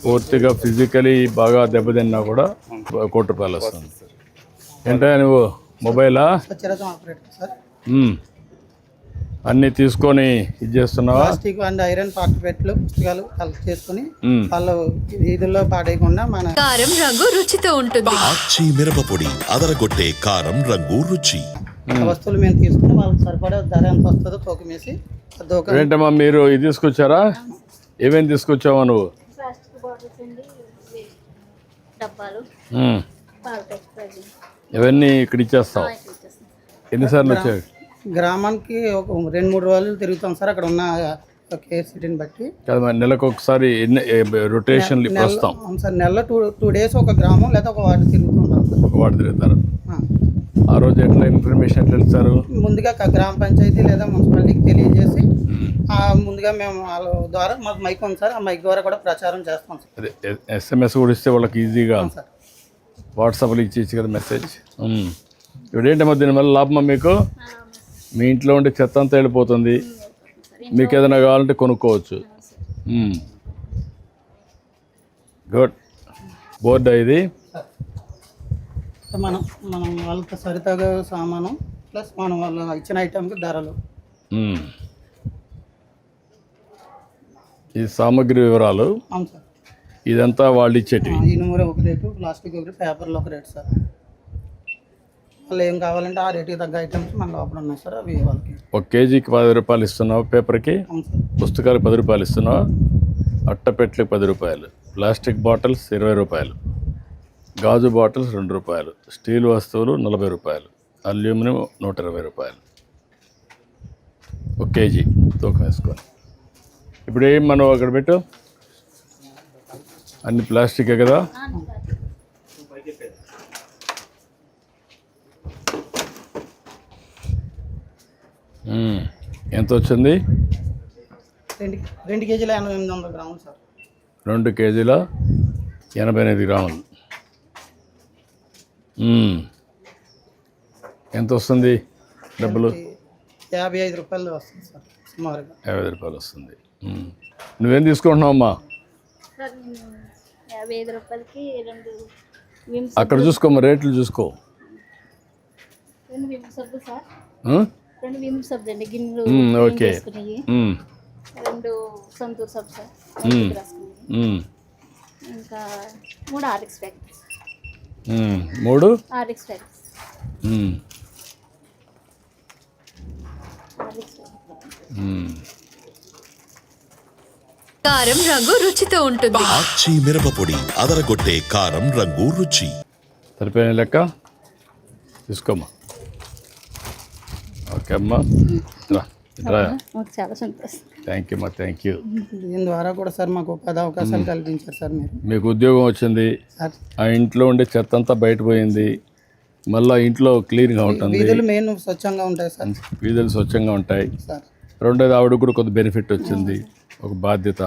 పూర్తిగా ఫిజికలీ బాగా దెబ్బతిన్నా కూడా కోటి రూపాయలు వస్తుంది ఏంటో నువ్వు? మొబైలా. అన్నీ తీసుకొని ఇది చేస్తున్నావా? ప్లాస్టిక్ అండ్ ఐరన్ పెట్లు పుస్తకాలు కలెక్ట్ చేసుకుని. వాళ్ళు వీధుల్లో పాడేయకుండా మన కారం రంగు రుచితో ఉంటుంది. మిరపపొడి అదరగొట్టే కారం రంగు రుచి. వస్తువులు మేము తీసుకుని వాళ్ళకి సరిపడే ధర ఎంత వస్తుందో తూకం వేసి దూకం ఏంటమ్మా మీరు ఇది తీసుకొచ్చారా? ఏమేమి తీసుకొచ్చావా నువ్వు? డబ్బాలు. పాల ప్యాకెట్ ఇవన్నీ ఇక్కడ ఇచ్చేస్తావు? ఇచ్చేస్తాం. ఎన్నిసార్లు వచ్చాయి? గ్రామానికి ఒక రెండు మూడు రోజులు తిరుగుతాం సార్. అక్కడ ఉన్న కేర్ సిటీని బట్టి నెలకు ఒకసారి వస్తాం అవును సార్ నెలలో టూ టూ డేస్ ఒక గ్రామం లేదా ఒక వార్డు తిరుగుతుంటాం సార్. ఒక వాడు తిరుగుతారు? ఆ. రోజు ఎట్లా ఇన్ఫర్మేషన్ ఎట్లా ఇస్తారు ముందుగా గ్రామ పంచాయతీ లేదా మున్సిపాలిటీకి తెలియజేసి ముందుగా మేము వాళ్ళ ద్వారా మాకు మైక్ ఉంది సార్ ఆ మైక్ ద్వారా కూడా ప్రచారం చేస్తాం సార్. అదే ఎస్ఎంఎస్ కూడా ఇస్తే వాళ్ళకి ఈజీగా. అవును సార్. వాట్సాప్లో ఇచ్చేసి కదా మెసేజ్ మ్మ్. ఇప్పుడు ఏంటమ్మా దీనివల్ల లాభమా మీకు? మీ ఇంట్లో ఉండే చెత్త అంతా వెళ్ళిపోతుంది. మీకు ఏదైనా కావాలంటే కొనుక్కోవచ్చు. గుడ్ బోర్డా ఇది. మనం మనం వాళ్ళకి సరితగా సామాను ప్లస్ మనం వాళ్ళు ఇచ్చిన ఐటెంకి ధరలు. ఈ సామాగ్రి వివరాలు అవును సార్. ఇదంతా వాళ్ళు ఇచ్చేటివి. ఒక రేటు ప్లాస్టిక్ ఒక రేటు పేపర్లు ఒక రేటు సార్. వాళ్ళు ఏం కావాలంటే ఆ రేటుకి తగ్గ ఐటమ్స్ మన లోపల ఉన్నాయి సార్ అవి వాళ్ళకి. ఒక కేజీకి పది రూపాయలు ఇస్తున్నావు పేపర్కి అవును సార్. పుస్తకాలకు పది రూపాయలు ఇస్తున్నావు అట్టపెట్లకు పది రూపాయలు ప్లాస్టిక్ బాటిల్స్ ఇరవై రూపాయలు గాజు బాటిల్స్ రెండు రూపాయలు స్టీల్ వస్తువులు నలభై రూపాయలు అల్యూమినియం నూట ఇరవై రూపాయలు. ఒక కేజీ తూకం వేసుకొని. ఇప్పుడు ఏం మనం అక్కడ పెట్టు? అన్ని ప్లాస్టికే కదా. ఎంత వచ్చింది? రెండు కేజీల ఎనభై ఎనిమిది వందల గ్రాములు సార్. రెండు కేజీల ఎనభై ఎనిమిది గ్రాములు. ఎంత వస్తుంది డబ్బులు? యాభై ఐదు రూపాయలు వస్తుంది సార్ సుమారుగా. యాభై ఐదు రూపాయలు వస్తుంది. నువ్వేం తీసుకుంటున్నావు అమ్మా సార్ నేను యాభై ఐదు రూపాయలకి రెండు విమ్ అక్కడ చూసుకోమ్మా రేట్లు చూసుకో. ఓకే. రెండు సంతూర్ సార్. ఇంకా మూడు ఆర్ఎక్స్ ప్యాకెట్స్. మూడు? ఆర్ఎక్స్ ప్యాకెట్స్ మ్మ్. ఆర్ఎక్స్ ప్యాకెట్స్ మ్మ్. కారం రంగు రుచితో ఉంటుంది. ఆచి మిరపపొడి అదరగొట్టే కారం రంగు రుచి. సరిపోయిన లెక్క? తీసుకోమ్మా. ఓకే అమ్మా. రా రా. మాకు చాలా సంతోషం. థ్యాంక్ యూ అమ్మా థ్యాంక్ యూ దీని ద్వారా కూడా సార్ మాకు అవకాశాలు కల్పించారు సార్ మీరు. మీకు ఉద్యోగం వచ్చింది. సార్. ఆ ఇంట్లో ఉండే చెత్త అంతా బయటపోయింది మళ్ళీ ఇంట్లో క్లీన్గా ఉంటుంది. వీధులు మెయిన్ స్వచ్ఛంగా ఉంటాయి సార్. వీధులు స్వచ్ఛంగా ఉంటాయి. సార్. రెండోది ఆవిడకు కూడా కొంత బెనిఫిట్ వచ్చింది. ఒక బాధ్యత.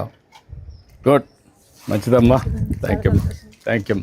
గుడ్. మంచిదమ్మా. Thank you thank you